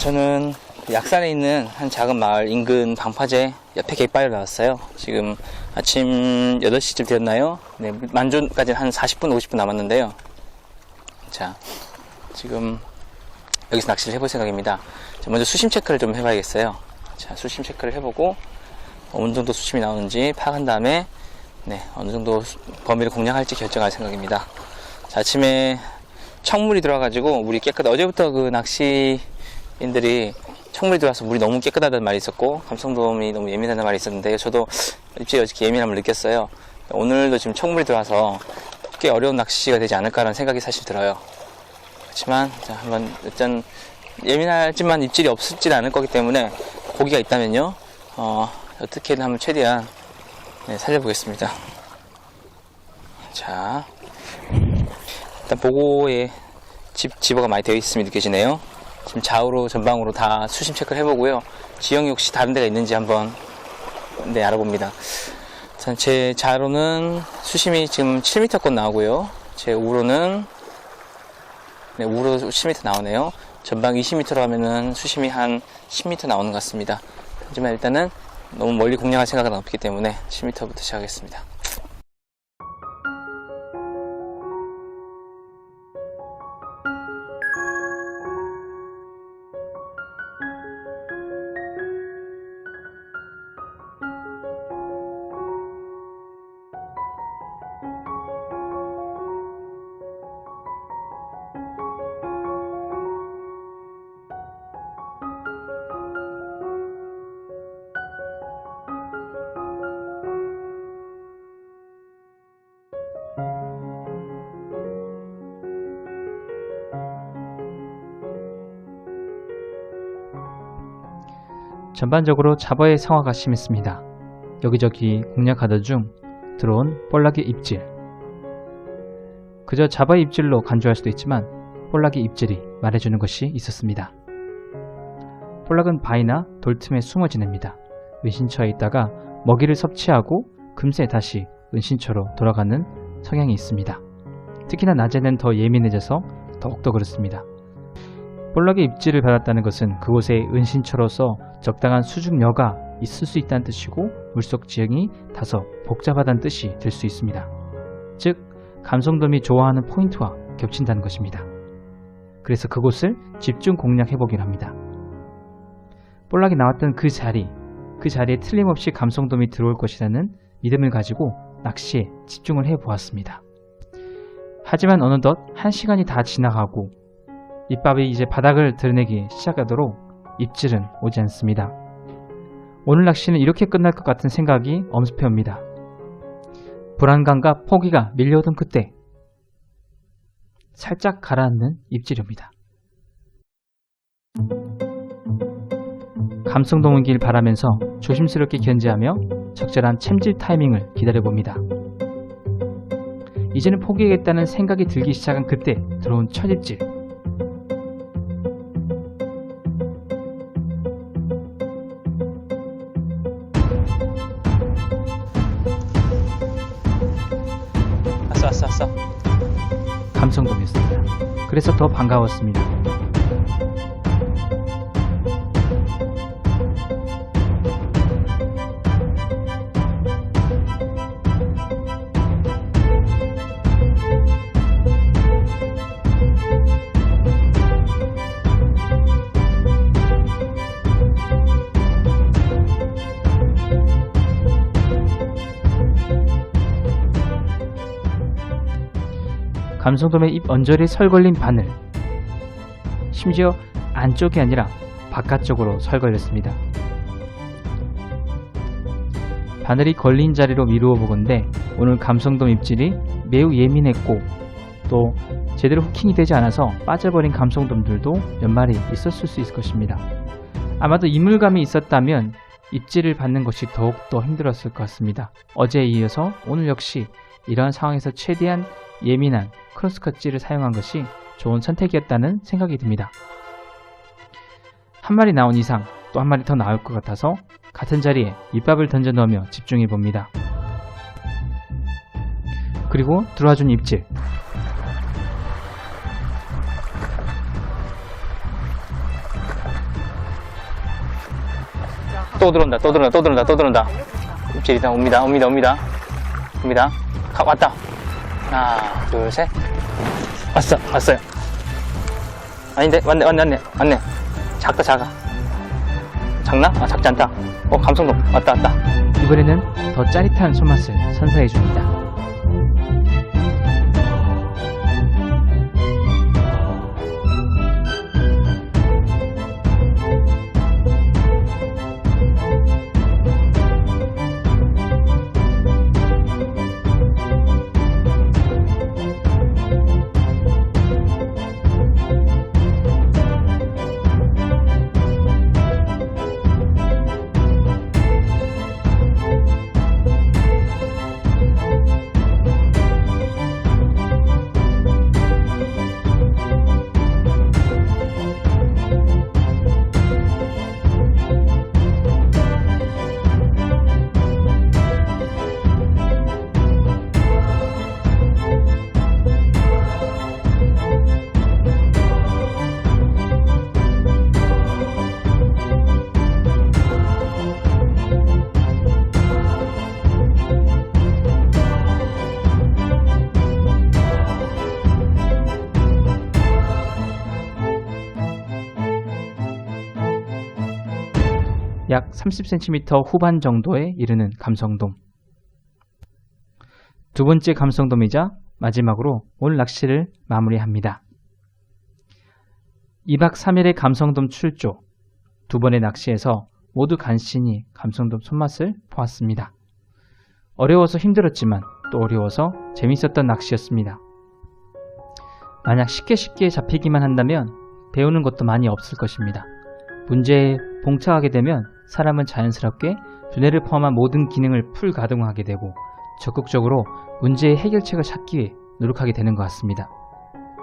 저는 약산에 있는 한 작은 마을 인근 방파제 옆에 갯바위로 나왔어요. 지금 아침 8시쯤 되었나요? 네, 만조까지는 한 40분, 50분 남았는데요. 자, 지금 여기서 낚시를 해볼 생각입니다. 자, 먼저 수심 체크를 좀 해봐야겠어요. 자, 수심 체크를 해보고 어느 정도 수심이 나오는지 파악한 다음에 네, 어느 정도 수- 범위를 공략할지 결정할 생각입니다. 자, 아침에 청물이 들어와가지고 물이 깨끗. 어제부터 그 낚시 인들이 청물이 들어와서 물이 너무 깨끗하다는 말이 있었고 감성돔이 너무 예민하다는 말이 있었는데 저도 일찍 어저께 예민함을 느꼈어요. 오늘도 지금 청물이 들어와서 꽤 어려운 낚시가 되지 않을까라는 생각이 사실 들어요. 그렇지만 자, 한번 일단 예민하지만 입질이 없을지는 않을 거기 때문에 고기가 있다면요. 어, 어떻게든 한번 최대한 네, 살려보겠습니다. 자, 일단 보고에 집, 집어가 많이 되어 있음이 느껴지네요. 지금 좌우로 전방으로 다 수심 체크를 해보고요. 지형이 혹시 다른 데가 있는지 한번 네, 알아봅니다. 자, 제 좌로는 수심이 지금 7m권 나오고요. 제 우로는 네, 우로 10m 나오네요. 전방 20m로 하면은 수심이 한 10m 나오는 것 같습니다. 하지만 일단은 너무 멀리 공략할 생각은 없기 때문에 10m부터 시작하겠습니다. 전반적으로 잡어의 상화가 심했습니다. 여기저기 공략하던 중 들어온 볼락의 입질. 그저 잡어의 입질로 간주할 수도 있지만 볼락의 입질이 말해주는 것이 있었습니다. 볼락은 바위나 돌 틈에 숨어 지냅니다. 은신처에 있다가 먹이를 섭취하고 금세 다시 은신처로 돌아가는 성향이 있습니다. 특히나 낮에는 더 예민해져서 더욱더 그렇습니다. 볼락의 입질을 받았다는 것은 그곳에 은신처로서 적당한 수중여가 있을 수 있다는 뜻이고 물속 지형이 다소 복잡하다는 뜻이 될 수 있습니다. 즉, 감성돔이 좋아하는 포인트와 겹친다는 것입니다. 그래서 그곳을 집중 공략해보긴 합니다. 볼락이 나왔던 그 자리, 그 자리에 틀림없이 감성돔이 들어올 것이라는 믿음을 가지고 낚시에 집중을 해 보았습니다. 하지만 어느덧 한 시간이 다 지나가고 입밥이 이제 바닥을 드러내기 시작하도록 입질은 오지 않습니다. 오늘 낚시는 이렇게 끝날 것 같은 생각이 엄습해 옵니다. 불안감과 포기가 밀려오던 그때 살짝 가라앉는 입질입니다. 감성동 오길 바라면서 조심스럽게 견제하며 적절한 챔질 타이밍을 기다려봅니다. 이제는 포기하겠다는 생각이 들기 시작한 그때 들어온 첫 입질. 그래서 더 반가웠습니다. 감성돔의 입 언저리에 설걸린 바늘. 심지어 안쪽이 아니라 바깥쪽으로 설걸렸습니다. 바늘이 걸린 자리로 미루어 보건대 오늘 감성돔 입질이 매우 예민했고 또 제대로 후킹이 되지 않아서 빠져버린 감성돔들도 몇 마리 있었을 수 있을 것입니다. 아마도 이물감이 있었다면 입질을 받는 것이 더욱더 힘들었을 것 같습니다. 어제에 이어서 오늘 역시 이러한 상황에서 최대한 예민한 크로스컷질을 사용한 것이 좋은 선택이었다는 생각이 듭니다. 한 마리 나온 이상 또 한 마리 더 나올 것 같아서 같은 자리에 밑밥을 던져 넣으며 집중해 봅니다. 그리고 들어와준 입질. 또 들어온다, 또 들어온다, 또 들어온다, 또 들어온다. 입질이다, 옵니다, 옵니다, 옵니다. 옵니다. 가, 왔다. 하나, 둘, 셋. 왔어, 왔어요. 아닌데, 왔네, 왔네, 왔네, 왔네. 작다, 작아. 작나? 아, 작지 않다. 어, 감성돔. 왔다, 왔다. 이번에는 더 짜릿한 손맛을 선사해 줍니다. 약 30cm 후반 정도에 이르는 감성돔. 두 번째 감성돔이자 마지막으로 오늘 낚시를 마무리합니다. 2박 3일의 감성돔 출조. 두 번의 낚시에서 모두 간신히 감성돔 손맛을 보았습니다. 어려워서 힘들었지만 또 어려워서 재밌었던 낚시였습니다. 만약 쉽게 쉽게 잡히기만 한다면 배우는 것도 많이 없을 것입니다. 문제에 봉착하게 되면 사람은 자연스럽게 두뇌를 포함한 모든 기능을 풀 가동하게 되고 적극적으로 문제의 해결책을 찾기 위해 노력하게 되는 것 같습니다.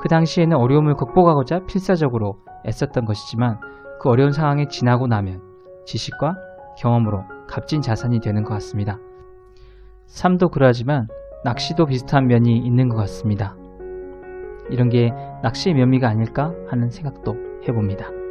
그 당시에는 어려움을 극복하고자 필사적으로 애썼던 것이지만 그 어려운 상황에 지나고 나면 지식과 경험으로 값진 자산이 되는 것 같습니다. 삶도 그러하지만 낚시도 비슷한 면이 있는 것 같습니다. 이런 게 낚시의 묘미가 아닐까 하는 생각도 해봅니다.